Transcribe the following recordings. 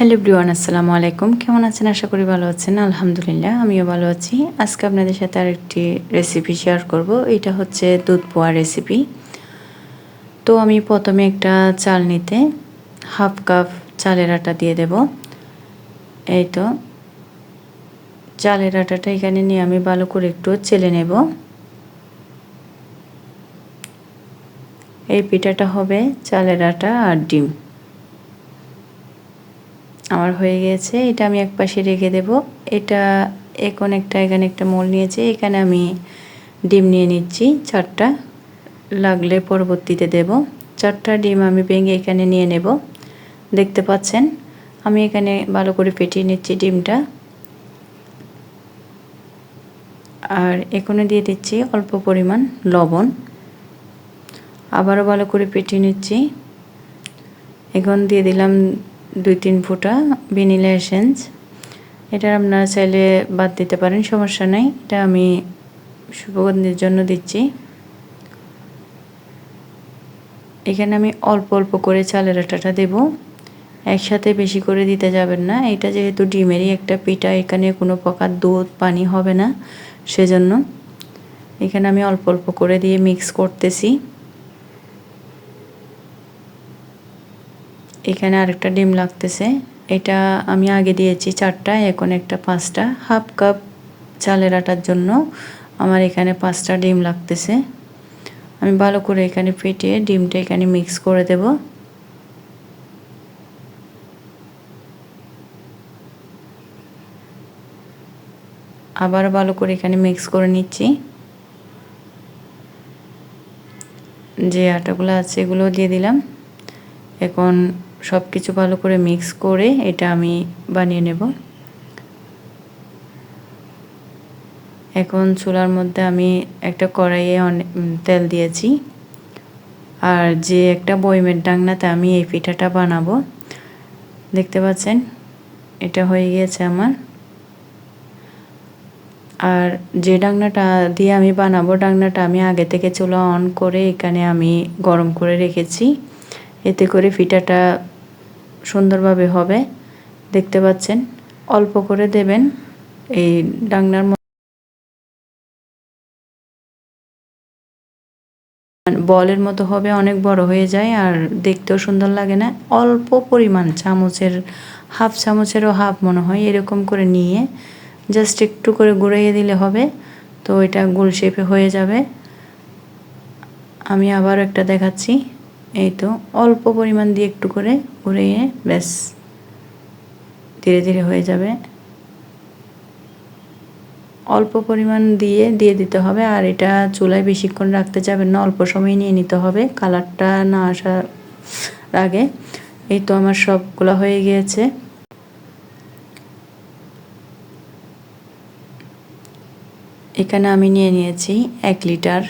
Hello ব্রিওয়ান আসসালামু আলাইকুম। কেমন আছেন? আশা করি ভালো আছেন। আলহামদুলিল্লাহ, আমিও ভালো আছি। আজকে আপনাদের সাথে আরেকটি রেসিপি শেয়ার করব। এটা হচ্ছে দুধ পোয়া রেসিপি তো আমি প্রথমে একটা চাল নিতে হাফ কাপ চালের আটা দিয়ে দেব। এই তো। চালের আটাটা এখানে নিয়ে আমি ভালো করে একটু চেলে নেব। এই পিঠাটা হবে চালের আটা আর ডিম। আমার হয়ে গেছে, এটা আমি এক পাশে রেখে দেব। এটা এখন একটা, এখানে একটা মোল নিয়েছে, এখানে আমি ডিম নিয়ে নিচ্ছি চারটা। লাগলে পরবর্তীতে দেব। চারটা ডিম আমি ভেঙে এখানে নিয়ে নেব। দেখতে পাচ্ছেন, আমি এখানে ভালো করে ফেটিয়ে নিচ্ছি ডিমটা। আর এখানে দিয়ে দিচ্ছি অল্প পরিমাণ লবণ। আবারও ভালো করে ফেটিয়ে নিচ্ছি। এখন দিয়ে দিলাম দুই তিন ফুটা ভ্যানিলা এসেন্স। এটা আপনারা চাইলে বাদ দিতে পারেন, সমস্যা নাই। এটা আমি সুগন্ধির জন্য দিচ্ছি। এখানে আমি অল্প অল্প করে চালের আটাটা দেব। একসাথে বেশি করে দিতে যাবেন না। এটা যেহেতু ডিমেরই একটা পিঠা, এখানে কোনো প্রকার দুধ, পানি হবে না। সেজন্য এখানে আমি অল্প অল্প করে দিয়ে মিক্স করতেছি। এখানে আরেকটা ডিম লাগতেছে। এটা আমি আগে দিয়েছি চারটা, এখন একটা পাঁচটা। হাফ কাপ চালের আটার জন্য আমার এখানে পাঁচটা ডিম লাগতেছে। আমি ভালো করে এখানে ফেটিয়ে ডিমটা এখানে মিক্স করে দেব। আবার ভালো করে এখানে মিক্স করে নিচ্ছি। যে আটাগুলো আছে এগুলো দিয়ে দিলাম। এখন সব কিছু ভালো করে মিক্স করে এটা আমি বানিয়ে নেব। এখন চুলার মধ্যে আমি একটা কড়াইয়ে অনেক তেল দিয়েছি। আর যে একটা বইমের ডাংনাতে আমি এই পিঠাটা বানাবো, দেখতে পাচ্ছেন? এটা হয়ে গিয়েছে আমার। আর যে ডাংনাটা দিয়ে আমি বানাবো, ডাংনাটা আমি আগে থেকে চুলা অন করে এখানে আমি গরম করে রেখেছি। এতে করে পিঠাটা সুন্দরভাবে হবে। দেখতে পাচ্ছেন, অল্প করে দেবেন এই ডাংনার বলের মতো হবে, অনেক বড় হয়ে যায় আর দেখতেও সুন্দর লাগে না। অল্প পরিমাণ চামচের, হাফ চামচেরও হাফ মনে হয়, এরকম করে নিয়ে জাস্ট একটু করে গুঁড়াইয়ে দিলে হবে। তো এটা গোল শেপে হয়ে যাবে। আমি আবার একটা দেখাচ্ছি। এই তো অল্প পরিমাণ দিয়ে একটু করে ঘুরিয়ে ব্যাস, ধীরে ধীরে হয়ে যাবে। অল্প পরিমাণ দিয়ে দিয়ে দিতে হবে আর এটা চুলায় বেশিক্ষণ রাখতে যাবেন না, অল্প সময় নিয়ে নিতে হবে। কালারটা না আসার আগে এই তো আমার সবগুলো হয়ে গিয়েছে। এখানে আমি নিয়ে নিয়েছি এক লিটার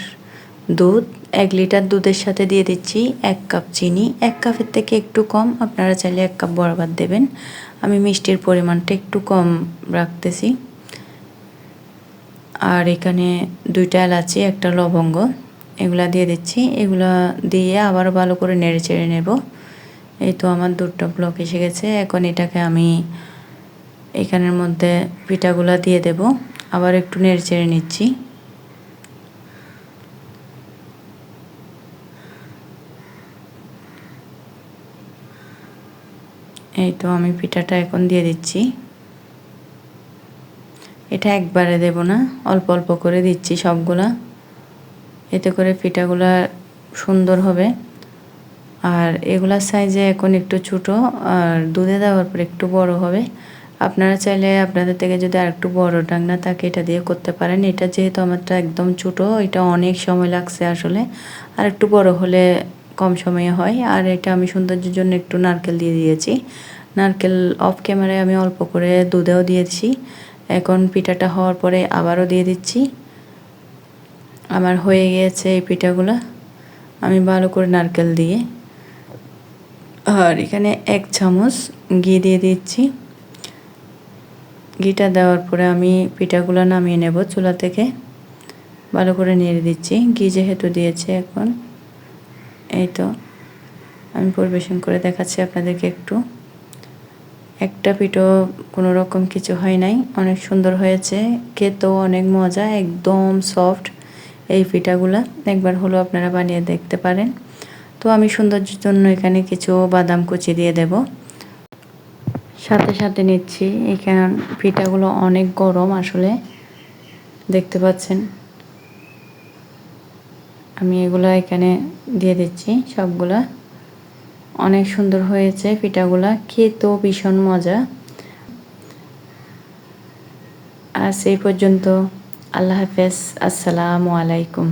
দুধ। এক লিটার দুধের সাথে দিয়ে দিচ্ছি এক কাপ চিনি। এক কাপের থেকে একটু কম, আপনারা চাইলে এক কাপ বরাবর দেবেন। আমি মিষ্টির পরিমাণটা একটু কম রাখতেছি। আর এখানে দুইটা এলাচি, একটা লবঙ্গ, এগুলা দিয়ে দিচ্ছি। এগুলা দিয়ে আবার ভালো করে নেড়ে চেড়ে নেব। এই তো আমার দুধটা ব্লক এসে গেছে। এখন এটাকে আমি এখানের মধ্যে পিঠাগুলা দিয়ে দেব। আবার একটু নেড়ে চেড়ে নিচ্ছি। এই তো আমি পিঠাটা এখন দিয়ে দিচ্ছি। এটা একবারে দেব না, অল্প অল্প করে দিচ্ছি সবগুলা। এতে করে পিঠাগুলা সুন্দর হবে। আর এগুলার সাইজে এখন একটু ছোটো, আর দুধে দেওয়ার পর একটু বড় হবে। আপনারা চাইলে আপনাদের থেকে যদি আর একটু বড় ডাংনা থাকে, এটা দিয়ে করতে পারেন। এটা যেহেতু আমারটা একদম ছোটো, এটা অনেক সময় লাগছে আসলে। আর একটু বড় হলে কম সময়ে হয়, আর এটা আমি সৌন্দর্যের জন্য একটু নারকেল দিয়ে দিয়েছি। নারকেল অফ ক্যামেরায় আমি অল্প করে দুধেও দিয়েছি এখন পিঠাটা হওয়ার পরে আবারও দিয়ে দিচ্ছি। আমার হয়ে গিয়েছে এই পিঠাগুলো। আমি ভালো করে নারকেল দিয়ে, আর এখানে এক চামচ ঘি দিয়ে দিচ্ছি। ঘিটা দেওয়ার পরে আমি পিঠাগুলো নামিয়ে নেব চুলা থেকে। ভালো করে নেড়ে দিচ্ছি। ঘি যেহেতু দিয়েছে এখন এই তো, আমি পরিবেশন করে দেখাচ্ছি আপনাদেরকে একটু। একটা পিঠো কোনো রকম কিছু হয় নাই, অনেক সুন্দর হয়েছে, খেতেও অনেক মজা, একদম সফট এই পিঠাগুলা। একবার হলো আপনারা বানিয়ে দেখতে পারেন। তো আমি সৌন্দর্যের জন্য এখানে কিছু বাদাম কুচি দিয়ে দেব। সাথে সাথে নিচ্ছি, এখানে পিঠাগুলো অনেক গরম আসলে, দেখতে পাচ্ছেন। আমি এগুলো এখানে দিয়ে দিচ্ছি, সবগুলা। অনেক সুন্দর হয়েছে পিঠাগুলা, খেতেও ভীষণ মজা। আর সেই পর্যন্ত, আল্লাহ হাফেজ, আসসালামু আলাইকুম।